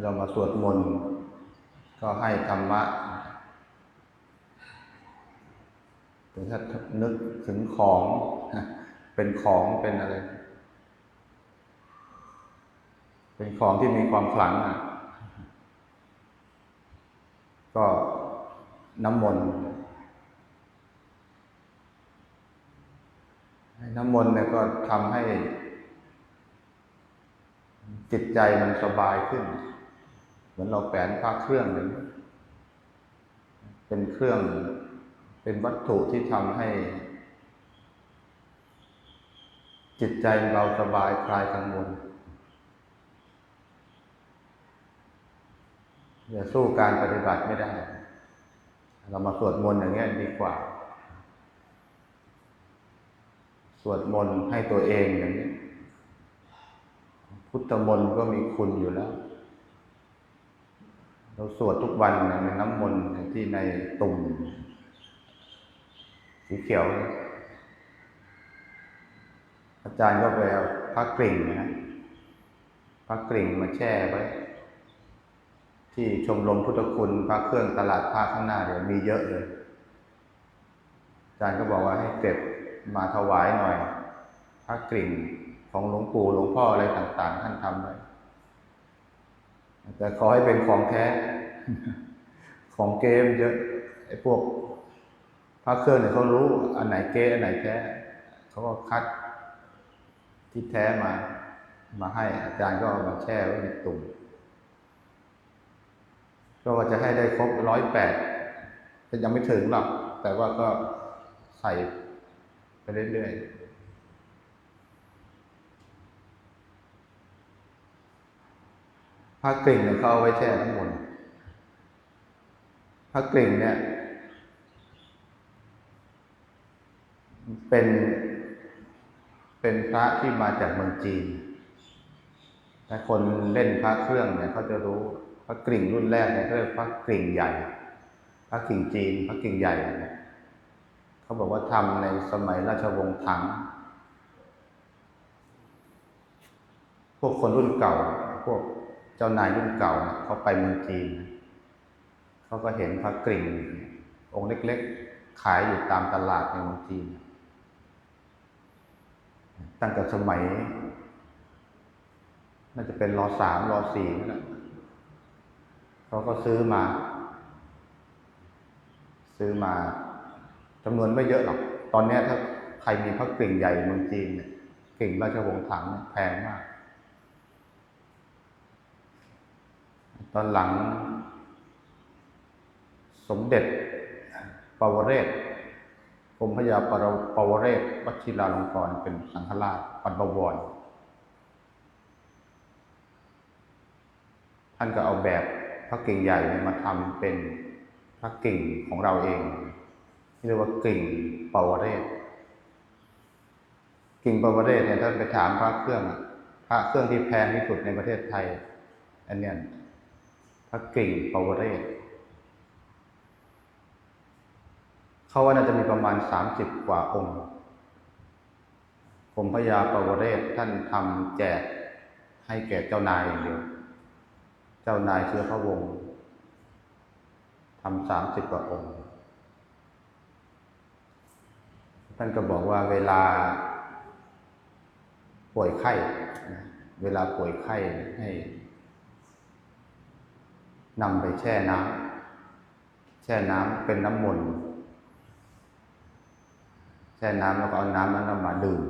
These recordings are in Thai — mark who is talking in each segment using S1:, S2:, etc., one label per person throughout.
S1: เรามาสวดมนต์ก็ให้ธรรมะถึงถ้านึกถึงของ เป็นของเป็นอะไร เป็นของที่มีความขลังอะ ก็น้ำมนต์น้ำมนต์เนี่ยก็ทำให้จิตใจมันสบายขึ้น เหมือนเราแปลนพระเครื่องหนึ่งเป็นเครื่องเป็นวัตถุที่ทำให้ จิตใจเราสบายคลายกังวลอย่าสู้การปฏิบัติไม่ได้ เรามาสวดมนต์อย่างเงี้ยดีกว่า สวดมนต์ให้ตัวเองอย่างนี้ พุทธมนต์ก็มีคุณอยู่แล้ว เราสวดทุกวันในน้ำมนต์ที่ในตุ่มสีเขียว อาจารย์ก็ไปเอาพระกริ่งนะพระกริ่งมาแช่ไว้ ที่ชมรมพุทธคุณพระเครื่องตลาดผ้าข้างหน้าเดี๋ยวมีเยอะเลย อาจารย์ก็บอกว่าให้เก็บมาถวายหน่อย พระกริ่งของหลวงปู่หลวงพ่ออะไรต่าง ๆ ท่านทำไว้ แต่ขอให้เป็นของแท้ ของเกมเยอะไอ้พวกพระเครื่องเนี่ยเขารู้ อันไหนเกอันไหนแท้เขาก็คัดที่แท้มา มาให้อาจารย์ก็เอามาแช่ไว้ในตุ่มก็ว่าจะให้ได้ครบร้อยแปดยังไม่ถึงหรอก แต่ว่าก็ใส่ไปเรื่อยๆ ผ้ากลิ่งเนี่ยเขาเอาไว้แช่น้ำมนต์ผ้ากลิ่งเนี่ย เป็น เป็นพระที่มาจากเมืองจีนแต่คนเล่นพระเครื่องเนี่ยเขาจะรู้พระกริ่งรุ่นแรกเนี่ยเขาเรียกพระกริ่งใหญ่ พระกริ่งจีน พระกริ่งใหญ่เนี่ยเขาบอกว่าทำในสมัยราชวงศ์ถัง พวกคนรุ่นเก่า พวก จ้านายรุ่นเก่าเนี่ยเขาไปเมืองจีน เขาก็เห็นพระกริ่ง องค์เล็กๆ ขายอยู่ตามตลาดในเมืองจีน ตั้งแต่สมัย น่าจะเป็นรอสามรอสี่นั่นแหละเขาก็ซื้อมา ซื้อมาจำนวนไม่เยอะหรอก ตอนนี้ถ้าใครมีพระกริ่งใหญ่เมืองจีนเนี่ยกริ่งราชวงศ์ถังแพงมาก ตอนหลัง สมเด็จปวเรศกรมพยาปรปวเรศวชิราลงกรณ์เป็นสังฆราชปัตบวรท่านก็เอาแบบพระกิ่งใหญ่เนี่ยมาทำเป็นพระกิ่งของเราเองเรียกว่ากิ่งปวเรศกิ่งปวเรศเนี่ยท่านไปถามพระเครื่องพระเครื่องที่แพงที่สุดในประเทศไทยอันเนี้ย พระกิ่งปวเรศเขาว่าน่าจะมีประมาณสามสิบกว่าองค์กรมพระยาปวเรศท่านทำแจกให้แก่เจ้านายอย่างเดียว เจ้านายเชื้อพระวงศ์ทำสามสิบกว่าองค์ ท่านก็บอกว่าเวลาป่วยไข้ เวลาป่วยไข้ให้ นำไปแช่น้ำแช่น้ำเป็นน้ำมนต์แช่น้ำแล้วก็เอาน้ำนั้นมาดื่ม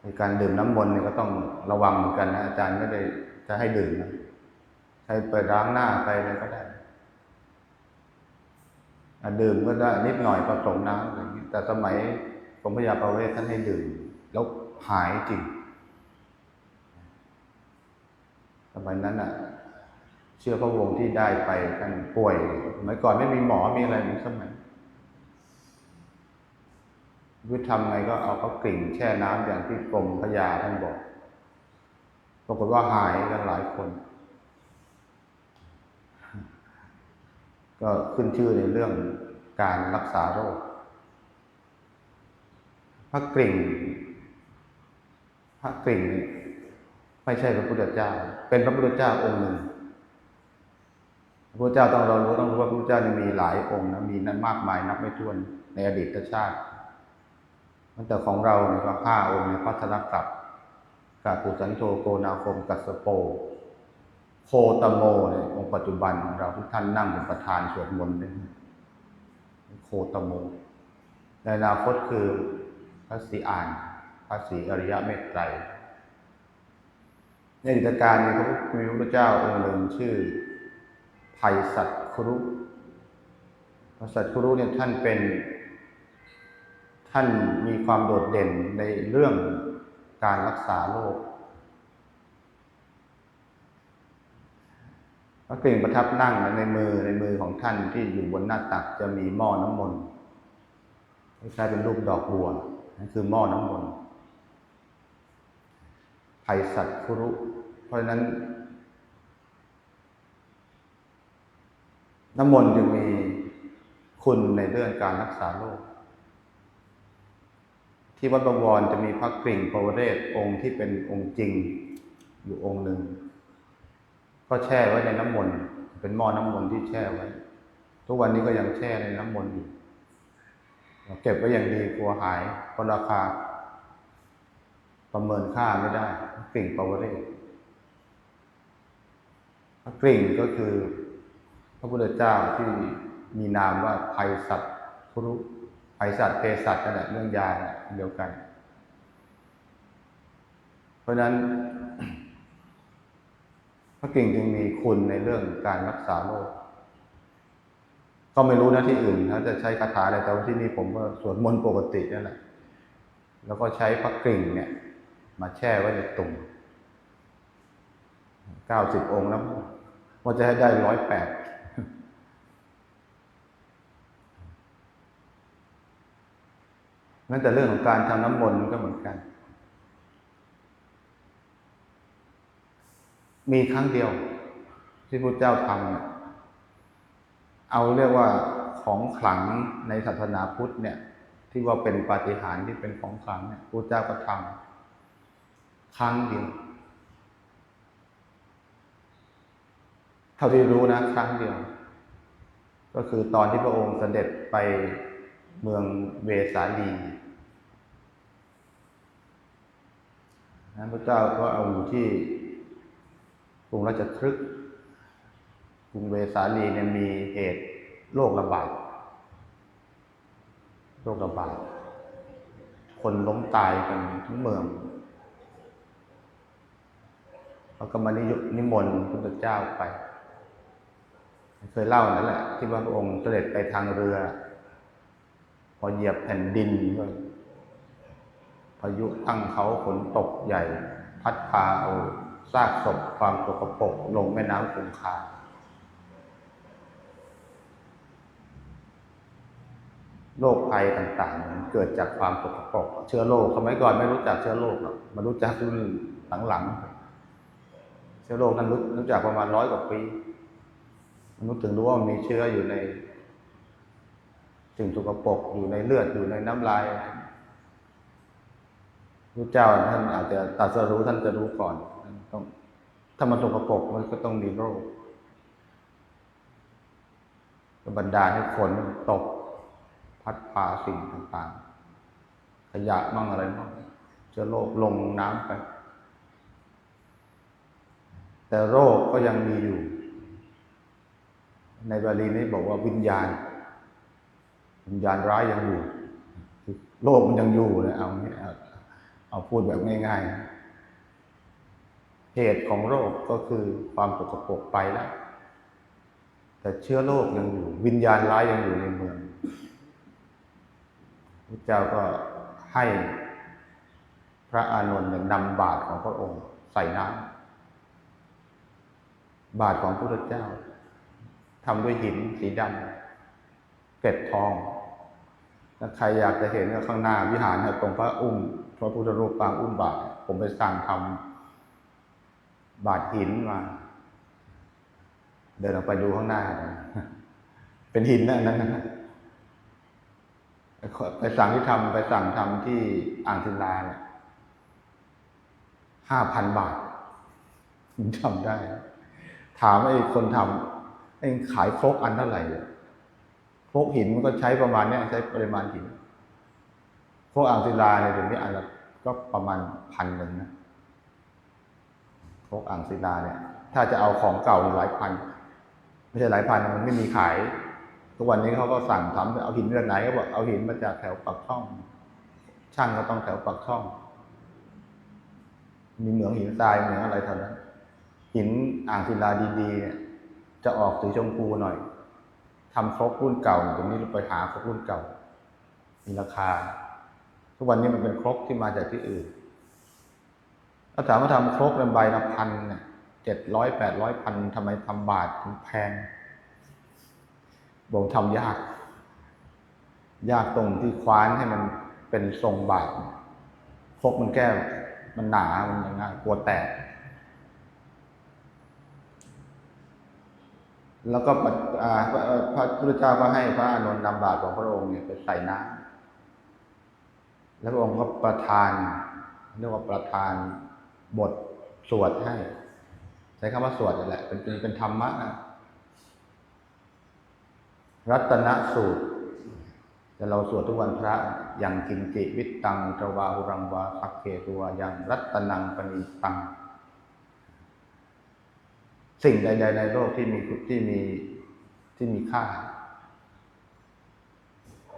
S1: ในการดื่มน้ำมนต์เนี่ยก็ต้องระวังเหมือนกันนะอาจารย์ไม่ได้จะให้ดื่มนะใช้ไปล้างหน้าไปอะไรก็ได้ดื่มก็ได้นิดหน่อยผสมน้ำอะไรอย่างนี้แต่สมัยกรมพระยาประเวศท่านให้ดื่ม แล้วหายจริง ส มัยนั้นอะ เชื่อพระวงศ์ที่ได้ไปท่านป่วยสมัยก่อนไม่มีหมอมีอะไรเหมือนสมัยวิธีทำไงก็เอาเขากริ่งแช่น้ำอย่างที่กรมพระยาท่านบอก ปรากฏว่าหายกันหลายคน ก็ขึ้นชื่อในเรื่องการรักษาโรค พระกริ่ง พระกริ่ง ไม่ใช่พระพุทธเจ้า เป็นพระพุทธเจ้าองค์หนึ่งพระพุทธเจ้าต้องเรารู้ต้องรู้ว่าพระพุทธเจ้านี่มีหลายองค์นะมีนั้นมากมายนับไม่ถ้วนในอดีตชาติแต่ของเราเนี่ยก็ห้าองค์ในพัทธกลับกาปุสันโธโกนาคมกัสโป โคตโมเนี่ยองค์ปัจจุบันของเราที่ท่านนั่งเป็นประธานสวดมนต์เนี่ยโคตโมในอนาคตคือพระศรีอานพระศรีอริยเมตไตร ในอดิตการมีพระมีพระพุทธเจ้าองค์หนึ่งชื่อไพสัตครุพระสัตครุเนี่ยท่านเป็น ท่านมีความโดดเด่นในเรื่องการรักษาโรคพระกริ่งประทับนั่งในมือในมือของท่านที่อยู่บนหน้าตักจะมีหม้อน้ำมนต์คล้ายเป็นรูปดอกบัวนั่นคือหม้อน้ำมนต์ไพสัตครุ เพราะฉะนั้นน้ำมนต์จึงมีคุณในเรื่องการรักษาโรคที่วัดบวรจะมีพระกริ่งปวเรศองค์ที่เป็นองค์จริงอยู่องค์หนึ่ง ก็แช่ไว้ในน้ำมนต์เป็นหม้อน้ำมนต์ที่แช่ไว้ ทุกวันนี้ก็ยังแช่ในน้ำมนต์อยู่เก็บไว้อย่างดีกลัวหายเพราะราคา ประเมินค่าไม่ได้กริ่งปวเรศ พระกริ่งก็คือพระพุทธเจ้าที่มีนามว่าภัยสัตว์ครุภัยสัตว์เภสัชนั่นแหละเรื่องยาเนี่ยเดียวกัน เพราะฉะนั้น พระกิ่งจึงมีคุณในเรื่องการรักษาโรคก็ไม่รู้นะที่อื่นเขาจะใช้คาถาอะไรแต่ว่าที่นี่ผมก็สวดมนต์ปกตินั่นแหละแล้วก็ใช้พระกริ่งเนี่ย มาแช่ไว้ในตุ่ม เก้าสิบองค์แล้วว่าจะให้ได้ร้อยแปดนั่นแต่เรื่องของการทำน้ำมนต์ก็เหมือนกัน มีครั้งเดียว ที่พระเจ้าทำเนี่ยเอาเรียกว่าของขลังในศาสนาพุทธเนี่ย ที่ว่าเป็นปาฏิหาริย์ที่เป็นของขลังเนี่ยพระเจ้าก็ทำครั้งเดียว เท่าที่รู้นะครั้งเดียว ก็คือตอนที่พระองค์เสด็จไปเมืองเวสาลีนั้นพระเจ้าก็เอาอยู่ที่กรุงราชครึกกรุงเวสาลีเนี่ยมีเหตุโรคระบาดโรคระบาดคนล้มตายกันทั้งเมืองเขาก็มานิยนิมนต์พระเจ้าไป เคยเล่านั่นแหละที่ว่าพระองค์เสด็จไปทางเรือ พอเหยียบแผ่นดินก็พายุตั้งเขาฝนตกใหญ่ พัดพาเอาซากศพความตกปรกลงแม่น้ำคงคาโรคภัยต่างๆมันเกิดจากความตกปรกเชื้อโรคสมัยก่อนไม่รู้จักเชื้อโรคหรอกมารู้จักรุ่นหลังๆเชื้อโรคนั้นรู้รู้จักประมาณร้อยกว่าปี มนุษย์ถึงรู้ว่ามีเชื้ออยู่ใน สิ่งสกปรกอยู่ในเลือดอยู่ในน้ำลายพระเจ้าท่านอาจจะตรัสรู้ท่านจะรู้ก่อนต้องถ้ามันสกปรกมันก็ต้องมีโรคบรรดาให้ฝนตก พัดพาสิ่งต่างๆ ขยะมั่งอะไรมั่งเชื้อโรคลงน้ำไป แต่โรคก็ยังมีอยู่ ในบาลีนี้บอกว่าวิญญาณ วิญญาณร้ายยังอยู่ โลกมันยังอยู่เลยเอาเนี่ยเอาเอาพูดแบบง่ายๆ เหตุของโรคก็คือความสกปรกไปแล้ว แต่เชื้อโรคยังอยู่ วิญญาณร้ายยังอยู่ในเมืองพระเจ้าก็ให้พระอานนท์นำบาตรของพระองค์ ใส่น้ำบาตรของพระพุทธเจ้า ทำด้วยหินสีดำเกล็ดทองถ้าใครอยากจะเห็นก็ข้างหน้าวิหารตรงพระอุ้มพระพุทธรูปปางอุ้มบาท ผมไปสั่งทบาดหินมา เดินออกไปดูข้างหน้า เป็นหินนะอันนั้นนะไปสั่งที่ทำไปสั่งทำที่อ่างศิลาเนี่ยห้าพันบาทผมทำได้ ถามไอ้คนทำ ไอ้ขายครกอันเท่าไหร่เนี่ยครกหินมันก็ใช้ประมาณเนี้ยใช้ปริมาณหินครกอ่างศิลาเนี่ยเดี๋ยวนี้อันละก็ประมาณพันหนึ่งนะครกอ่างศิลาเนี่ย ถ้าจะเอาของเก่านี่หลายพัน ไม่ใช่หลายพันมันไม่มีขาย ทุกวันนี้เขาก็สั่งทำเอาหินเรือนไหนก็บอกเอาหินมาจากแถวปักช่อง ช่างก็ต้องแถวปักช่อง มีเหมืองหินทรายเหมืองอะไรแถวนั้นหินอ่างศิลาดีๆเนี่ย จะออกสีชมพูหน่อยทำครกรุ่นเก่าตรงนี้เราไปหาครกรุ่นเก่า มีราคา ทุกวันนี้มันเป็นครกที่มาจากที่อื่นถ้าถามว่าทำครกเป็นใบละพันเนี่ยเจ็ดร้อยแปดร้อยพันทำไมทำบาทถึงแพงบอกทำยาก ยากตรงที่คว้านให้มันเป็นทรงบาทครกมันแก้มันหนา มันยังไงกลัวแตก แล้วก็พระพระพุทธเจ้าก็ให้พระอานนท์นำบาตรของพระองค์เนี่ยไปใส่น้ำแล้วพระองค์ก็ประทานเรียกว่าประทานบทสวดให้ ใช้คำว่าสวดนั่นแหละ เป็นเป็นธรรมะนะรัตนสูตร แต่เราสวดทุกวันพระอย่างกินจิวิตตังตวาหุรังวาสักเกตัวอยังรัตนังปณิตัง สิ่งใด ๆ ในโลกที่มีที่มีที่มีค่า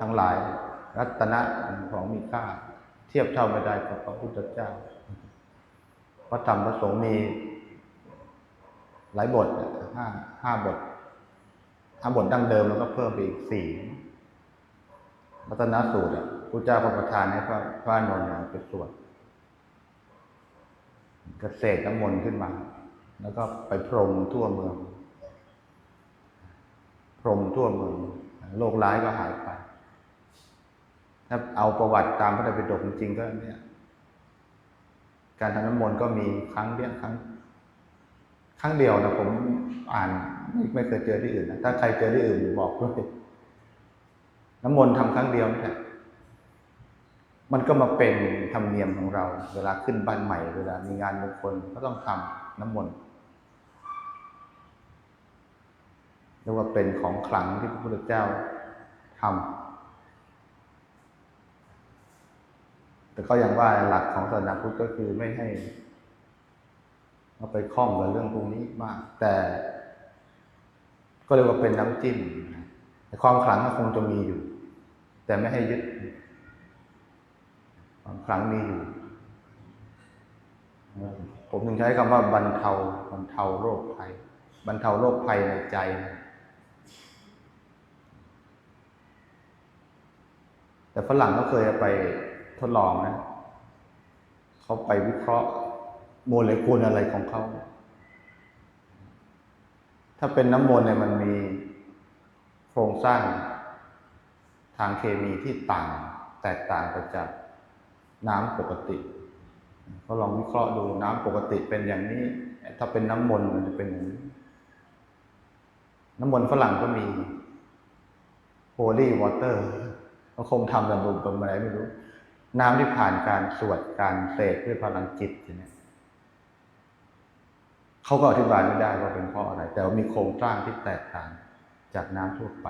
S1: ทั้งหลายรัตนะของมีค่า เทียบเท่าไม่ได้กับพระพุทธเจ้าพระธรรมพระสงฆ์มีหลายบทห้าห้าบทห้าบทดั้งเดิมแล้วก็เพิ่มไปอีกสี่รัตนสูตรพระเจ้าประทานให้พระพระนนท์เป็นสวดเกษตรน้ำมนต์ขึ้นมา แล้วก็ไปพรมทั่วเมือง พรมทั่วเมือง โรคร้ายก็หายไป ถ้าเอาประวัติตามพระไตรปิฎกจริงๆก็เนี่ย การทำน้ำมนต์ก็มีครั้งเดียวครั้ง ครั้งเดียวนะผมอ่านไม่ไม่เคยเจอที่อื่นนะถ้าใครเจอที่อื่นบอกด้วยน้ำมนต์ทำครั้งเดียวนี่แหละมันก็มาเป็นธรรมเนียมของเรา เวลาขึ้นบ้านใหม่ เวลามีงานมงคลก็ต้องทำน้ำมนต์ เรียกว่าเป็นของขลังที่พระพุทธเจ้าทำแต่ก็ย่างว่าหลักของศาสนาพุทธก็คือไม่ให้เราไปคล้องกับเรื่องพวกนี้มาก แต่ ก็เรียกว่าเป็นน้ำจิ้มแต่ความขลังก็คงจะมีอยู่ แต่ไม่ให้ยึด ความขลังมีอยู่ผมถึงใช้คำว่าบรรเทาบรรเทาโรคภัยบรรเทาโรคภัยในใจ แต่ฝรั่งก็เคยไปทดลองนะเขาไปวิเคราะห์โมเลกุลอะไรของเขา ถ้าเป็นน้ำมนต์เนี่ยมันมีโครงสร้างทางเคมีที่ต่างแตกต่างไปจากน้ำปกติเขาลองวิเคราะห์ดูน้ำปกติเป็นอย่างนี้ ถ้าเป็นน้ำมนต์มันจะเป็นอย่างนี้น้ำมนต์ฝรั่งก็มี holy water เขาคงทำกันบุญเป็นอะไรไม่รู้ น้ำที่ผ่านการสวดการเสกด้วยพลังจิตเนี่ยเขาก็อธิบายไม่ได้ว่าเป็นเพราะอะไร แต่ว่ามีโครงสร้างที่แตกต่างจากน้ำทั่วไป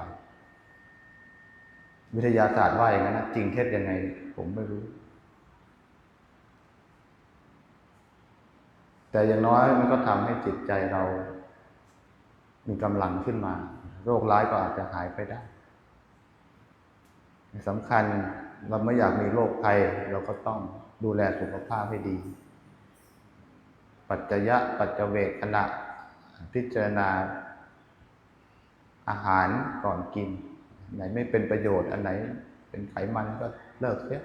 S1: วิทยาศาสตร์ว่าอย่างนั้นนะจริงเท็จยังไง ผมไม่รู้ แต่อย่างน้อยมันก็ทำให้จิตใจเรา มีกำลังขึ้นมา โรคร้ายก็อาจจะหายไปได้ สำคัญเราไม่อยากมีโรคภัย เราก็ต้องดูแลสุขภาพให้ดี ปัจจยะปัจจเวกขณะพิจารณาอาหารก่อนกิน ไหนไม่เป็นประโยชน์อันไหน เป็นไขมันก็เลิกเสีย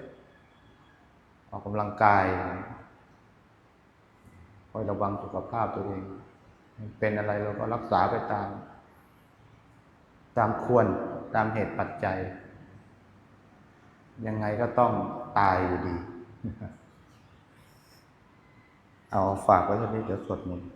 S1: ออกกำลังกายคอยระวังสุขภาพตัวเอง เป็นอะไรเราก็รักษาไปตาม ตามควรตามเหตุปัจจัย ยังไงก็ต้องตายอยู่ดี เอาฝากไว้เท่นี้เดี๋ยวสวดมนต์